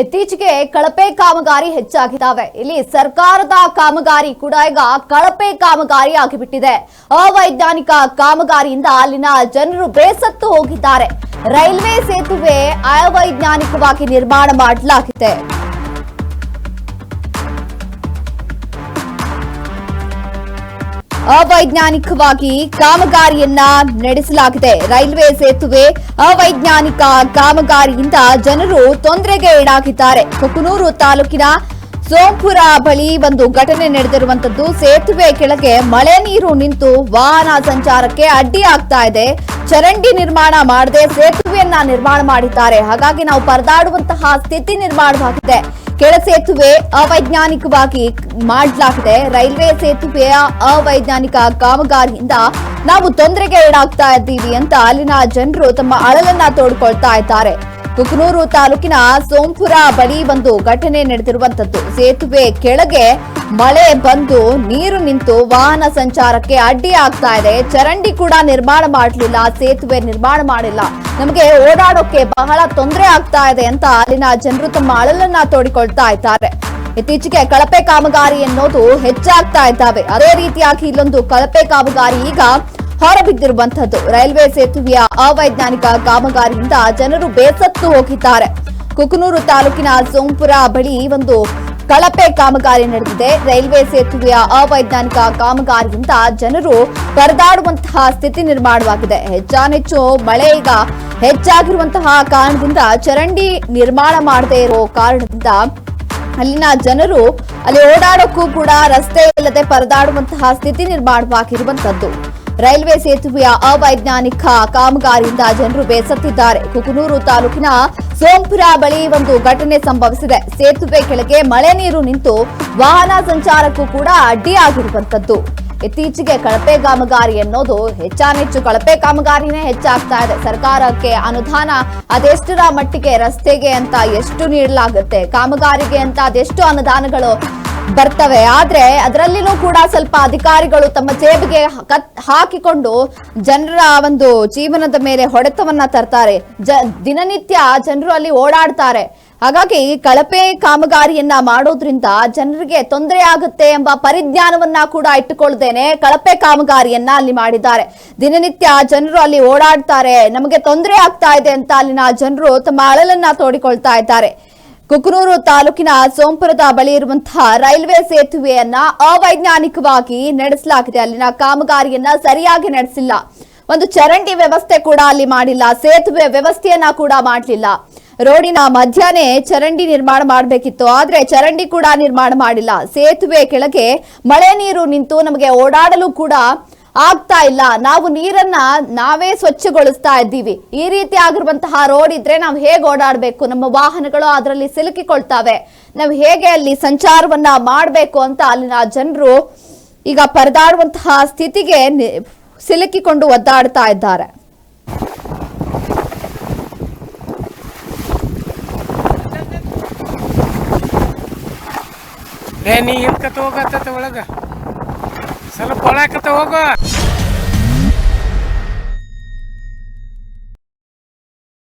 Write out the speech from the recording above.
ಇತ್ತೀಚೆಗೆ ಕಳಪೆ ಕಾಮಗಾರಿ ಹೆಚ್ಚಾಗಿದ್ದಾವೆ. ಇಲ್ಲಿ ಸರ್ಕಾರದ ಕಾಮಗಾರಿ ಕೂಡ ಈಗ ಕಳಪೆ ಕಾಮಗಾರಿ ಆಗಿಬಿಟ್ಟಿದೆ. ಅವೈಜ್ಞಾನಿಕ ಕಾಮಗಾರಿಯಿಂದ ಅಲ್ಲಿನ ಜನರು ಬೇಸತ್ತು ಹೋಗಿದ್ದಾರೆ. ರೈಲ್ವೆ ಸೇತುವೆ ಅವೈಜ್ಞಾನಿಕವಾಗಿ ನಿರ್ಮಾಣ ಮಾಡಲಾಗಿದೆ. ಅವೈಜ್ಞಾನಿಕವಾಗಿ ಕಾಮಗಾರಿಯನ್ನ ನಡೆಸಲಾಗಿದೆ. ರೈಲ್ವೆ ಸೇತುವೆ ಅವೈಜ್ಞಾನಿಕ ಕಾಮಗಾರಿಯಿಂದ ಜನರು ತೊಂದರೆಗೆ ಈಡಾಗಿದ್ದಾರೆ. ಕುಕನೂರು ತಾಲೂಕಿನ ಸೋಂಪುರ ಬಳಿ ಒಂದು ಘಟನೆ ನಡೆದಿರುವಂತದ್ದು. ಸೇತುವೆ ಕೆಳಗೆ ಮಳೆ ನೀರು ನಿಂತು ವಾಹನ ಸಂಚಾರಕ್ಕೆ ಅಡ್ಡಿಯಾಗ್ತಾ ಇದೆ. ಚರಂಡಿ ನಿರ್ಮಾಣ ಮಾಡದೆ ಸೇತುವೆಯನ್ನ ನಿರ್ಮಾಣ ಮಾಡಿದ್ದಾರೆ. ಹಾಗಾಗಿ ನಾವು ಪರದಾಡುವಂತಹ ಸ್ಥಿತಿ ನಿರ್ಮಾಣವಾಗಿದೆ. ಕೆಳ ಸೇತುವೆ ಅವೈಜ್ಞಾನಿಕವಾಗಿ ಮಾಡಲಾಗಿದೆ. ರೈಲ್ವೆ ಸೇತುವೆಯ ಅವೈಜ್ಞಾನಿಕ ಕಾಮಗಾರಿಯಿಂದ ನಾವು ತೊಂದರೆಗೆ ಈಡಾಗ್ತಾ ಇದ್ದೀವಿ ಅಂತ ಅಲ್ಲಿನ ಜನರು ತಮ್ಮ ಅಳಲನ್ನ ತೋಡ್ಕೊಳ್ತಾ ಇದ್ದಾರೆ. ಕುಕನೂರು ತಾಲೂಕಿನ ಸೋಂಪುರ ಬಳಿ ಒಂದು ಘಟನೆ ನಡೆದಿರುವಂತದ್ದು ಸೇತುವೆ ಕೆಳಗೆ ಮಳೆ ಬಂದು ನೀರು ನಿಂತು ವಾಹನ ಸಂಚಾರಕ್ಕೆ ಅಡ್ಡಿ ಆಗ್ತಾ ಇದೆ. ಚರಂಡಿ ಕೂಡ ನಿರ್ಮಾಣ ಮಾಡಲಿಲ್ಲ, ಸೇತುವೆ ನಿರ್ಮಾಣ ಮಾಡಿಲ್ಲ. ನಮಗೆ ಓಡಾಡೋಕೆ ಬಹಳ ತೊಂದರೆ ಆಗ್ತಾ ಇದೆ ಅಂತ ಅಲ್ಲಿನ ಜನರು ತಮ್ಮ ಅಳಲನ್ನ ತೋಡಿಕೊಳ್ತಾ ಇದ್ದಾರೆ. ಇತ್ತೀಚೆಗೆ ಕಳಪೆ ಕಾಮಗಾರಿ ಅನ್ನೋದು ಹೆಚ್ಚಾಗ್ತಾ ಇದ್ದಾವೆ. ಅದೇ ರೀತಿಯಾಗಿ ಇಲ್ಲೊಂದು ಕಳಪೆ ಕಾಮಗಾರಿ ಈಗ ಹೊರಬಿದ್ದಿರುವಂತದ್ದು ರೈಲ್ವೆ ಸೇತುವೆಯ ಅವೈಜ್ಞಾನಿಕ ಕಾಮಗಾರಿಯಿಂದ ಜನರು ಬೇಸತ್ತು ಹೋಗಿದ್ದಾರೆ. ಕುಕನೂರು ತಾಲೂಕಿನ ಸೋಂಪುರ ಬಳಿ ಒಂದು ಕಳಪೆ ಕಾಮಗಾರಿ ನಡೆದಿದೆ. ರೈಲ್ವೆ ಸೇತುವೆಯ ಅವೈಜ್ಞಾನಿಕ ಕಾಮಗಾರಿಯಿಂದ ಜನರು ಪರದಾಡುವಂತಹ ಸ್ಥಿತಿ ನಿರ್ಮಾಣವಾಗಿದೆ. ಹೆಚ್ಚಾನೆಚ್ಚು ಮಳೆ ಈಗ ಹೆಚ್ಚಾಗಿರುವಂತಹ ಕಾರಣದಿಂದ ಚರಂಡಿ ನಿರ್ಮಾಣ ಮಾಡದೇ ಇರೋ ಕಾರಣದಿಂದ ಅಲ್ಲಿನ ಜನರು ಅಲ್ಲಿ ಓಡಾಡೋಕ್ಕೂ ಕೂಡ ರಸ್ತೆ ಇಲ್ಲದೆ ಪರದಾಡುವಂತಹ ಸ್ಥಿತಿ ನಿರ್ಮಾಣವಾಗಿರುವಂತದ್ದು ರೈಲ್ವೆ ಸೇತುವೆಯ ಅವೈಜ್ಞಾನಿಕ ಕಾಮಗಾರಿಯಿಂದ ಜನರು ಬೇಸತ್ತಿದ್ದಾರೆ. ಕುಕನೂರು ತಾಲೂಕಿನ ಸೋಂಪುರ ಬಳಿ ಒಂದು ಘಟನೆ ಸಂಭವಿಸಿದೆ. ಸೇತುವೆ ಕೆಳಗೆ ಮಳೆ ನೀರು ನಿಂತು ವಾಹನ ಸಂಚಾರಕ್ಕೂ ಕೂಡ ಅಡ್ಡಿಯಾಗಿರುವಂತದ್ದು ಇತ್ತೀಚೆಗೆ ಕಳಪೆ ಕಾಮಗಾರಿ ಅನ್ನೋದು ಹೆಚ್ಚಾನೆಚ್ಚು ಕಳಪೆ ಕಾಮಗಾರಿನೇ ಹೆಚ್ಚಾಗ್ತಾ ಇದೆ. ಸರ್ಕಾರಕ್ಕೆ ಅನುದಾನ ಅದೆಷ್ಟರ ಮಟ್ಟಿಗೆ ರಸ್ತೆಗೆ ಅಂತ ಎಷ್ಟು ನೀಡಲಾಗುತ್ತೆ, ಕಾಮಗಾರಿಗೆ ಅಂತ ಅದೆಷ್ಟು ಅನುದಾನಗಳು ಬರ್ತವೆ. ಆದ್ರೆ ಅದರಲ್ಲಿನೂ ಕೂಡ ಸ್ವಲ್ಪ ಅಧಿಕಾರಿಗಳು ತಮ್ಮ ಜೇಬಿಗೆ ಹಾಕಿಕೊಂಡು ಜನರ ಒಂದು ಜೀವನದ ಮೇಲೆ ಹೊಡೆತವನ್ನ ತರ್ತಾರೆ. ಜ ದಿನನಿತ್ಯ ಜನರು ಅಲ್ಲಿ ಓಡಾಡ್ತಾರೆ. ಹಾಗಾಗಿ ಕಳಪೆ ಕಾಮಗಾರಿಯನ್ನ ಮಾಡೋದ್ರಿಂದ ಜನರಿಗೆ ತೊಂದರೆ ಆಗುತ್ತೆ ಎಂಬ ಪರಿಜ್ಞಾನವನ್ನ ಕೂಡ ಇಟ್ಟುಕೊಳ್ಳದೇನೆ ಕಳಪೆ ಕಾಮಗಾರಿಯನ್ನ ಅಲ್ಲಿ ಮಾಡಿದ್ದಾರೆ. ದಿನನಿತ್ಯ ಜನರು ಅಲ್ಲಿ ಓಡಾಡ್ತಾರೆ. ನಮಗೆ ತೊಂದರೆ ಆಗ್ತಾ ಇದೆ ಅಂತ ಅಲ್ಲಿನ ಜನರು ತಮ್ಮ ಅಳಲನ್ನ ತೋಡಿಕೊಳ್ತಾ ಇದ್ದಾರೆ. ಕುಕನೂರು ತಾಲೂಕಿನ ಸೋಂಪುರದ ಬಳಿ ಇರುವಂತಹ ರೈಲ್ವೆ ಸೇತುವೆಯನ್ನ ಅವೈಜ್ಞಾನಿಕವಾಗಿ ನಡೆಸಲಾಗಿದೆ. ಅಲ್ಲಿನ ಕಾಮಗಾರಿಯನ್ನ ಸರಿಯಾಗಿ ನಡೆಸಿಲ್ಲ. ಒಂದು ಚರಂಡಿ ವ್ಯವಸ್ಥೆ ಕೂಡ ಅಲ್ಲಿ ಮಾಡಿಲ್ಲ. ಸೇತುವೆ ವ್ಯವಸ್ಥೆಯನ್ನ ಕೂಡ ಮಾಡಲಿಲ್ಲ. ರೋಡಿನ ಮಧ್ಯಾಹ್ನ ಚರಂಡಿ ನಿರ್ಮಾಣ ಮಾಡಬೇಕಿತ್ತು. ಆದ್ರೆ ಚರಂಡಿ ಕೂಡ ನಿರ್ಮಾಣ ಮಾಡಿಲ್ಲ. ಸೇತುವೆ ಕೆಳಗೆ ಮಳೆ ನೀರು ನಿಂತು ನಮಗೆ ಓಡಾಡಲು ಕೂಡ ಆಗ್ತಾ ಇಲ್ಲ. ನಾವು ನೀರನ್ನ ನಾವೇ ಸ್ವಚ್ಛಗೊಳಿಸ್ತಾ ಇದ್ದೀವಿ. ಈ ರೀತಿ ಆಗಿರುವಂತಹ ರೋಡ್ ಇದ್ರೆ ನಾವು ಹೇಗೆ ಓಡಾಡಬೇಕು? ನಮ್ಮ ವಾಹನಗಳು ಅದರಲ್ಲಿ ಸಿಲುಕಿಕೊಳ್ತಾವೆ. ನಾವು ಹೇಗೆ ಅಲ್ಲಿ ಸಂಚಾರವನ್ನ ಮಾಡಬೇಕು ಅಂತ ಅಲ್ಲಿನ ಜನರು ಈಗ ಪರದಾಡುವಂತಹ ಸ್ಥಿತಿಗೆ ಸಿಲುಕಿಕೊಂಡು ಒದ್ದಾಡ್ತಾ ಇದ್ದಾರೆ. ನೀ ಸ್ವಲ್ಪ ಒಳಕತ್ತ ಹೋಗು